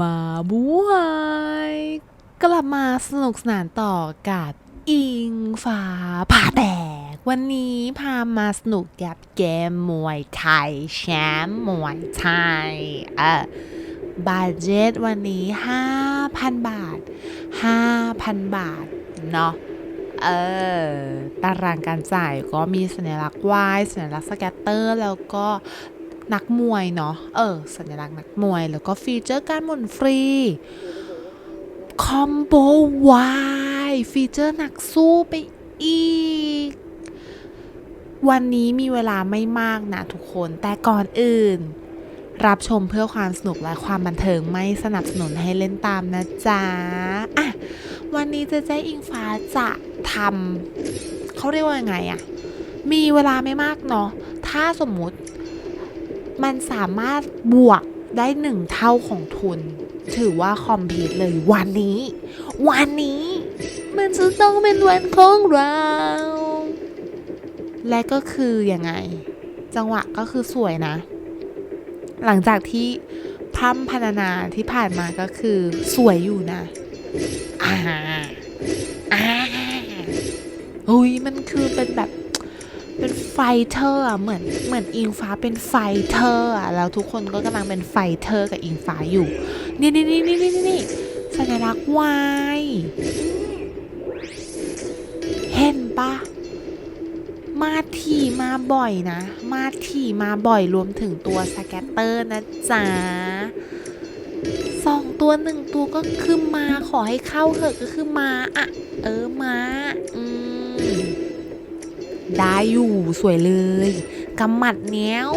มาบวยกลับมาสนุกสนานต่อกับอิงฟ้าผ่าแตก วันนี้พามาสนุกกับเกมมวยไทยแชมป์มวยไทยเออบาเจ็ตวันนี้ 5,000 บาท 5,000 บาท เนาะเออตารางการจ่ายก็มีสัญลักษณ์วายสัญลักษณ์สแกตเตอร์ แล้วก็ นักมวยเนาะ เออ สัญลักษณ์นักมวย แล้วก็ฟีเจอร์การหมุนฟรี คอมโบวายฟีเจอร์นักสู้ไปอีก วันนี้มีเวลาไม่มากนะทุกคน แต่ก่อนอื่น รับชมเพื่อความสนุกและความบันเทิงไม่สนับสนุนให้เล่นตามนะจ๊ะ อะ วันนี้เจ๊เจ๊อิงฟ้าจะทำเขาเรียกว่ายังไงอะมีเวลาไม่มากเนาะ ถ้าสมมุติ มันสามารถบวกได้หนึ่งเท่าของทุน ถือว่าคอมพลีทเลยวันนี้ วันนี้ มันจะต้องเป็นวันของเรา และก็คือยังไง จังหวะก็คือสวยนะ หลังจากที่พร่ำพรรณนาที่ผ่านมาก็คือสวยอยู่นะอ่าอ่าอุ้ยมันคือเป็นแบบ เป็นไฟเตอร์เหมือนเหมือนอิงฟ้าเป็นไฟเตอร์อะแล้วทุกคนก็กำลังเป็นไฟเตอร์กับอิงฟ้าอยู่ นี่นี่นี่นี่นี่นี่สัญลักษณ์วายเห็นปะมาถี่มาบ่อยนะ มาถี่มาบ่อยรวมถึงตัวสแกตเตอร์นะจ๊ะสองตัวหนึ่งตัวก็คือมาขอให้เข้าเหอะก็คือมาอะเออมา อืม ได้อยู่สวยเลยกำหมัดเนี้ยว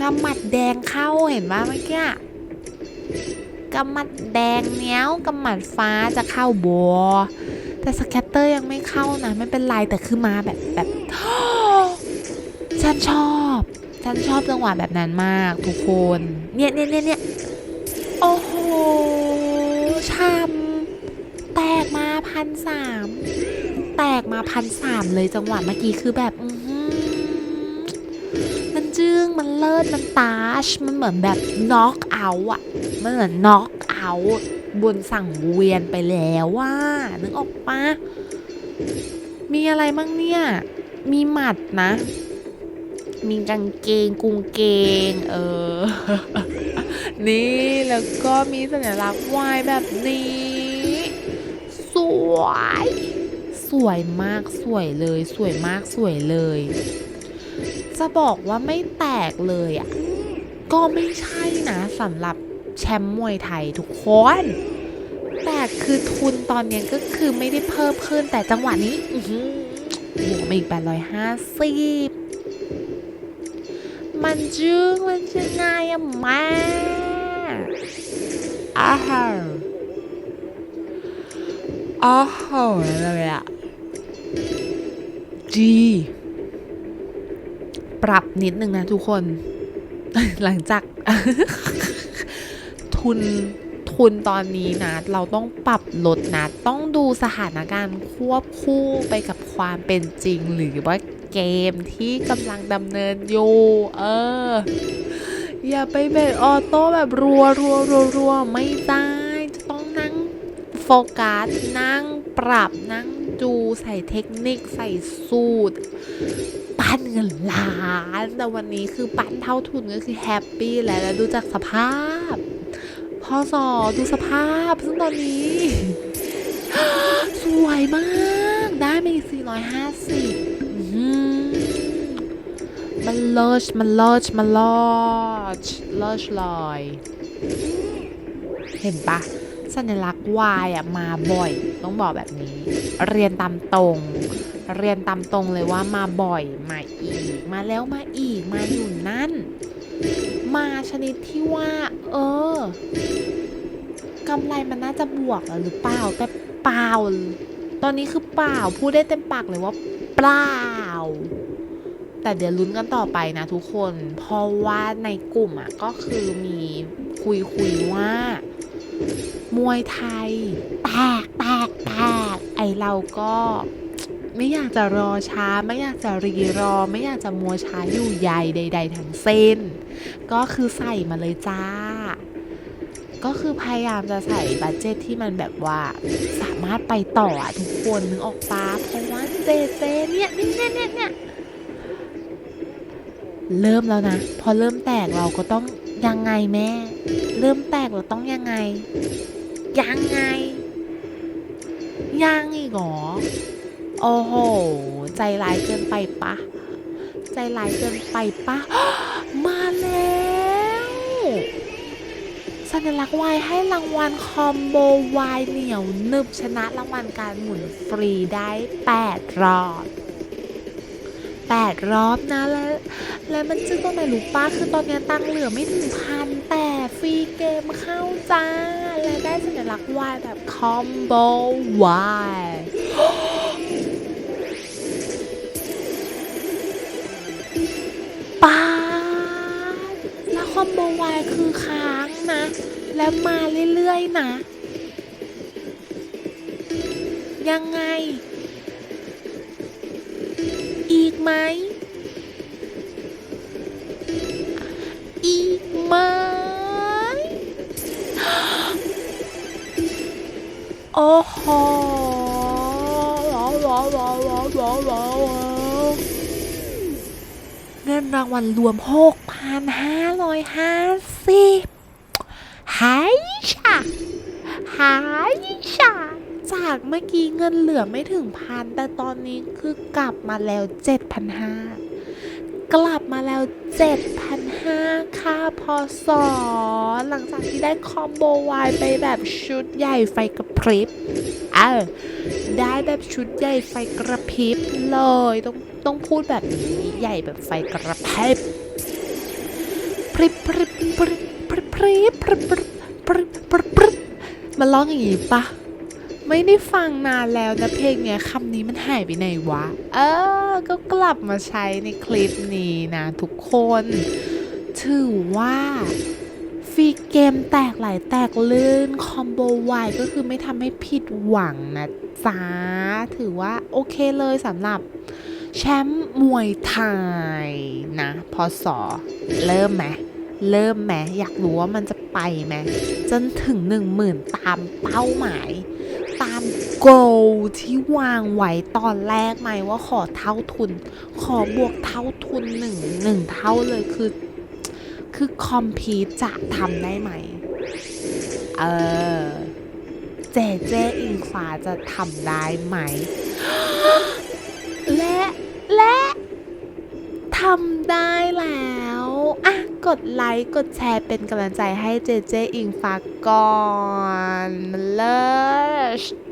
กำหมัดแดงเข้าเห็นปะเมื่อกี้กำหมัดแดงเนี้ยวกำหมัดฟ้าจะเข้าบัวแต่สแกตเตอร์ยังไม่เข้านะไม่เป็นไรแต่คือมาแบบแบบฉันชอบฉันชอบจังหวะแบบนั้นมากทุกคน เนี่ยเนี่ยเนี่ยเนี่ยโอ้โหช้ำแตกมาพันสาม แตกมาพันสามเลยจังหวะเมื่อกี้คือแบบมันจึง้งมันเลิศมันตาช มันเหมือนแบบน็อกเอาอะมันเหมือนน็อกเอาบนสั่งเวียนไปแล้วว่านึกออกปะมีอะไรบ้างเนี่ย มีหมัดนะ มีกางเกงกุงเกง เออ นี่แล้วก็มีสัญลักษณ์วายแบบนี้ สวย สวยมากสวยเลย สวยมากสวยเลย จะบอกว่าไม่แตกเลยอะก็ไม่ใช่นะสำหรับแชมป์มวยไทยทุกคน แต่คือทุนตอนนี้ก็คือไม่ได้เพิ่มขึ้นแต่จังหวะนี้อืออบวกมาอีกแปดร้อยห้าสิบมันจึงมันจะง่ายอะมาอ้าวอ้าวอะไรอะ จีปรับนิดนึงนะทุกคน หลังจาก ทุนทุนตอนนี้นะเราต้องปรับลดนะ ต้องดูสถานการณ์ควบคู่ไปกับความเป็นจริง หรือว่าเกมที่กำลังดำเนินอยู่เออ อย่าไปเบรออโต้แบบรัวรัวรัวรัวไม่ได้จะต้องนั่งโฟกัสนั่งปรับนั่ง ดูใส่เทคนิคใส่สูตร ปั้นเงินล้าน แต่วันนี้คือปั้นเท่าทุนก็คือแฮปปี้แล้วแล้วดูจากสภาพพอสอดูสภาพ ซึ่งตอนนี้ สวยมาก ได้มาอีก450อื้อหือมันเลิศมันเลิศมันเลิศเลิศเลยเห็นปะ สัญลักษณ์วายอะมาบ่อย ต้องบอกแบบนี้ เรียนตามตรง เรียนตามตรงเลยว่ามาบ่อยมาอีก มาแล้วมาอีก มาอยู่นั่น มาชนิดที่ว่า เออกำไรมันน่าจะบวกหรือเปล่าแต่เปล่า ตอนนี้คือเปล่าพูดได้เต็มปากเลยว่าเปล่า แต่เดี๋ยวลุ้นกันต่อไปนะทุกคน เพราะว่าในกลุ่มอะก็คือมีคุยคุยว่า มวยไทย แตกแตกแตกไอเราก็ไม่อยากจะรอช้า ไม่อยากจะรีรอ ไม่อยากจะมัวช้าอยู่ใยใด ๆทั้งสิ้น ก็คือใส่มาเลยจ้า ก็คือพยายามจะใส่บัตเจตที่มันแบบว่าสามารถไปต่อทุกคนนึกออกปะเพราะว่าเจเจเนี่ยเนี่ยเนี่ยเนี่ยเนี่ยเริ่มแล้วนะ พอเริ่มแตกเราก็ต้องยังไงแม่ เริ่มแตกเราต้องยังไง ยังไง ยังอีกหรอ โอ้โห ใจร้ายเกินไปปะ ใจร้ายเกินไปปะ มาแล้วสัญลักษณ์วายให้รางวัลคอมโบวายเหนียวนึบชนะรางวัลการหมุนฟรีได้ 8 รอบ8รอบนะแล้ว แล้วมันจึงตรงไหนรู้ป้าคือตอนนี้ตังค์เหลือไม่ถึงพันแต รีเกมเข้าจ้า และได้สัญลักษณ์วายแบบคอมโบวายป้าแล้วคอมโบวายคือค้างนะ แล้วมาเรื่อยๆนะ ยังไง อีกไหม ว้าวว้าวว้าวว้าวาเงินรางวัลรวม6,550หายชะหายชะจากเมื่อกี้เงินเหลือไม่ถึงพันแต่ตอนนี้คือกลับมาแล้ว7,500กลับมาแล้ว7,500ค่าพอสอหลังจากที่ได้คอมโบวายไปแบบชุดใหญ่ไฟกระพริบ เออได้แบบชุดใหญ่ไฟกระพริบเลยต้องต้องพูดแบบนี้ใหญ่แบบไฟกระพริบพริบพริบพริบพริบพริบพริบพริบพริบพริบพริบมันร้องอย่างงี้ปะไม่ได้ฟังนานแล้วนะเพลงเนี้ยคำนี้มันหายไปไหนวะ เออ ก็กลับมาใช้ในคลิปนี้นะทุกคน ถือว่า ฟรีเกมแตกหลายแตกลื่น คอมโบวายก็คือไม่ทำให้ผิดหวังนะจ๊ะถือว่าโอเคเลยสำหรับแชมป์มวยไทยนะ พอสอเริ่มไหมเริ่มไหมอยากรู้ว่ามันจะไปไหมจนถึงหนึ่งหมื่นตามเป้าหมาย ตามโกที่วางไว้ตอนแรกไหมว่าขอเท่าทุน ขอบวกเท่าทุนหนึ่งหนึ่งเท่าเลยคือ คือคอมพีทจะทำได้ไหม เออ เจเจอิงฟ้าจะทำได้ไหม และ และทำได้แล้วอะกดไลค์ กดแชร์เป็นกำลังใจให้เจเจอิงฟ้าก่อนเลยอืม